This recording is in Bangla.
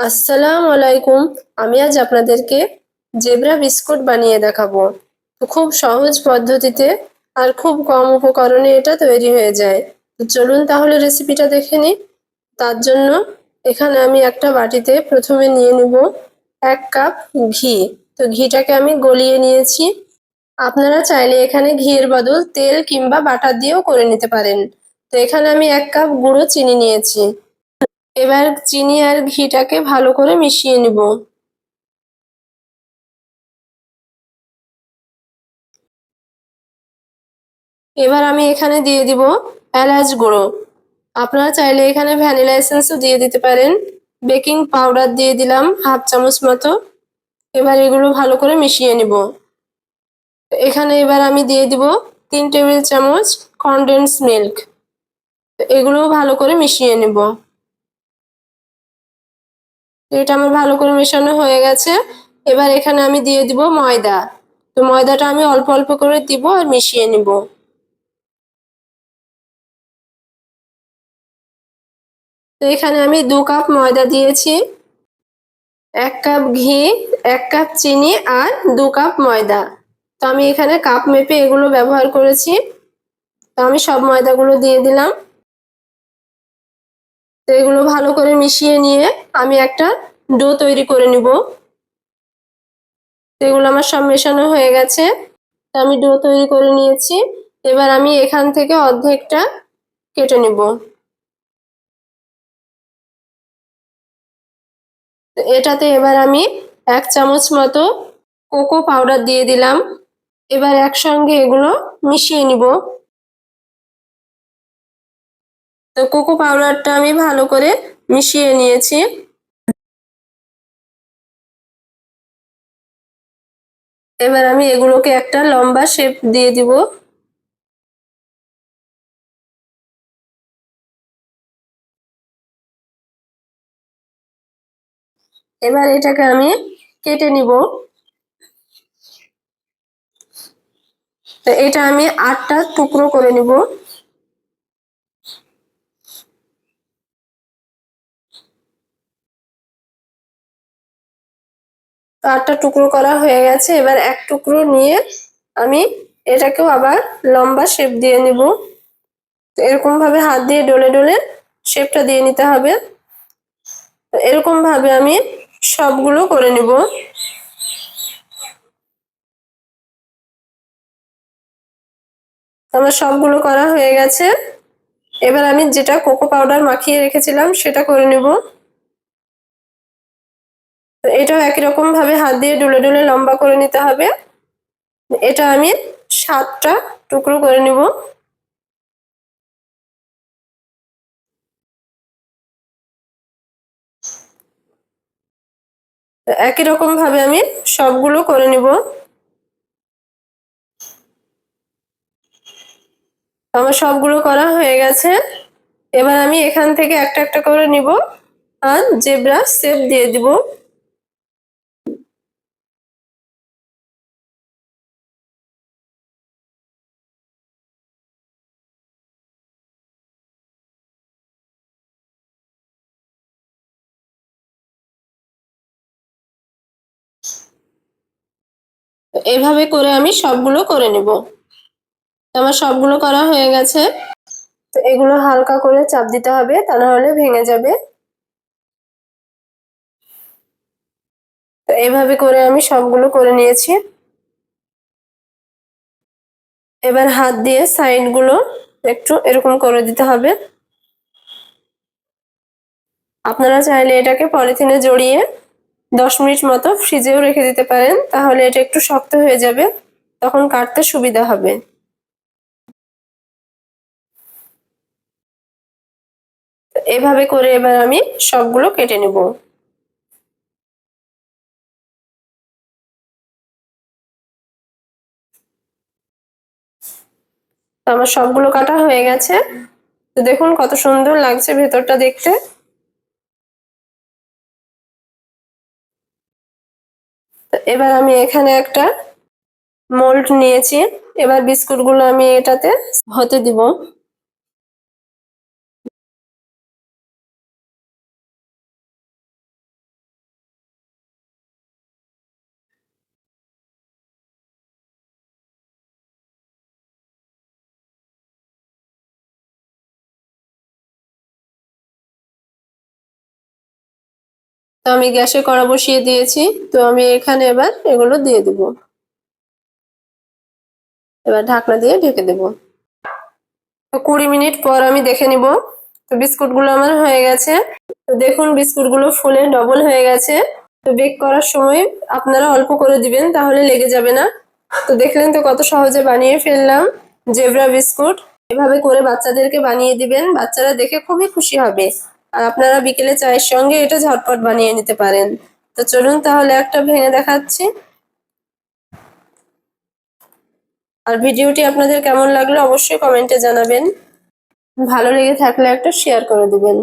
আসসালামু আলাইকুম। আমি আজ আপনাদেরকে জেব্রা বিস্কুট বানিয়ে দেখাবো। খুব সহজ পদ্ধতিতে আর খুব কম উপকরণে এটা তৈরি হয়ে যায়। চলুন তাহলে রেসিপিটা দেখে নিই। তার জন্য এখানে আমি একটা বাটিতে প্রথমে নিয়ে নিব এক কাপ ঘি। তো ঘিটাকে আমি গলিয়ে নিয়েছি। আপনারা চাইলে এখানে ঘিয়ের বদল তেল কিংবা বাটার দিয়েও করে নিতে পারেন। তো এখানে আমি এক কাপ গুঁড়ো চিনি নিয়েছি। এবার চিনি আর ঘিটাকে ভালো করে মিশিয়ে নিব। এবার আমি এখানে দিয়ে দিব এলাচ গুঁড়ো। আপনারা চাইলে এখানে ভ্যানিলা এসেন্সও দিয়ে দিতে পারেন। বেকিং পাউডার দিয়ে দিলাম হাফ চামচ মতো। এবার এগুলো ভালো করে মিশিয়ে নিব। এখানে এবার আমি দিয়ে দিব তিন টেবিল চামচ কনডেন্স মিল্ক এগুলোও ভালো করে মিশিয়ে নেব। এটা আমার ভালো করে মেশানো হয়ে গেছে। এবার এখানে আমি দিয়ে দিব ময়দা। তো ময়দাটা আমি অল্প অল্প করে দিব আর মিশিয়ে নিব। তো এখানে আমি দু কাপ ময়দা দিয়েছি। এক কাপ ঘি, এক কাপ চিনি আর দু কাপ ময়দা। তো আমি এখানে কাপ মেপে এগুলো ব্যবহার করেছি। তো আমি সব ময়দাগুলো দিয়ে দিলাম। তো এগুলো ভালো করে মিশিয়ে নিয়ে আমি একটা ডো তৈরি করে নিব। এগুলো আমার সব মেশানো হয়ে গেছে। আমি ডো তৈরি করে নিয়েছি। এবার আমি এখান থেকে অর্ধেকটা কেটে নিব। এটাতে এবার আমি এক চামচ মতো কোকো পাউডার দিয়ে দিলাম। এবার একসঙ্গে এগুলো মিশিয়ে নিব। তো কোকো পাউডারটা আমি ভালো করে মিশিয়ে নিয়েছি। এবার আমি এগুলোকে একটা লম্বা শেপ দিয়ে দিব। এবার এটাকে আমি কেটে নিব। এটা আমি আটটা টুকরো করে নিব। আটটা টুকরো করা হয়ে গেছে। এবার এক টুকরো নিয়ে আমি এটাকেও আবার লম্বা শেপ দিয়ে নিব। এরকম ভাবে হাত দিয়ে ডলে ডলে শেপটা দিয়ে নিতে হবে। এরকম ভাবে আমি সবগুলো করে নিব। আমার সবগুলো করা হয়ে গেছে। এবার আমি যেটা কোকো পাউডার মাখিয়ে রেখেছিলাম সেটা করে নিব। এটাও একই রকম ভাবে হাত দিয়ে ডুলে ডুলে লম্বা করে নিতে হবে। এটা আমি সাতটা টুকরো করে নিব। একই রকম ভাবে আমি সবগুলো করে নিব। আমার সবগুলো করা হয়ে গেছে। এবার আমি এখান থেকে একটা একটা করে নিব। আর জেব্রা শেপ দিয়ে দিব। এভাবে করে আমি সবগুলো করে নেব। আমার সবগুলো করা হয়ে গেছে। তো এগুলো হালকা করে চাপ দিতে হবে, তা না হলে ভেঙে যাবে। তো এভাবে করে আমি সবগুলো করে নিয়েছি। এবার হাত দিয়ে সাইডগুলো একটু এরকম করে দিতে হবে। আপনারা চাইলে এটাকে পলিথিনে জড়িয়ে দশ মিনিট মতো ফ্রিজেও রেখে দিতে পারেন, তাহলে এটা একটু শক্ত হয়ে যাবে, তখন কাটতে সুবিধা হবে। এভাবে করে এবার আমি সবগুলো কেটে নেব। আমার সবগুলো কাটা হয়ে গেছে। তো দেখুন কত সুন্দর লাগছে ভেতরটা দেখতে। এবার আমি এখানে একটা মোল্ড নিয়েছি। এবার বিস্কুটগুলো আমি এটাতে হতে দিব। তো আমি গ্যাসে কড়া বসিয়ে দিয়েছি। তো আমি এখানে এবার এগুলো দিয়ে দেব। এবার ঢাকনা দিয়ে ঢেকে দেব। তো কুড়ি মিনিট পর আমি দেখে নিব তো বিস্কুটগুলো আমার হয়ে গেছে। তো দেখুন বিস্কুটগুলো ফুলে ডবল হয়ে গেছে। তো বেক করার সময় আপনারা অল্প করে দিবেন, তাহলে লেগে যাবে না। তো দেখলেন তো কত সহজে বানিয়ে ফেললাম জেব্রা বিস্কুট। এভাবে করে বাচ্চাদেরকে বানিয়ে দিবেন, বাচ্চারা দেখে খুবই খুশি হবে। আর আপনারা বিকেলে চায়ের সঙ্গে এটা ঝটপট বানিয়ে নিতে পারেন। তো চলুন তাহলে একটা ভেঙে দেখাচ্ছি। আর ভিডিওটি আপনাদের কেমন লাগল অবশ্যই কমেন্টে জানাবেন। ভালো লেগে থাকলে একটা শেয়ার করে দিবেন।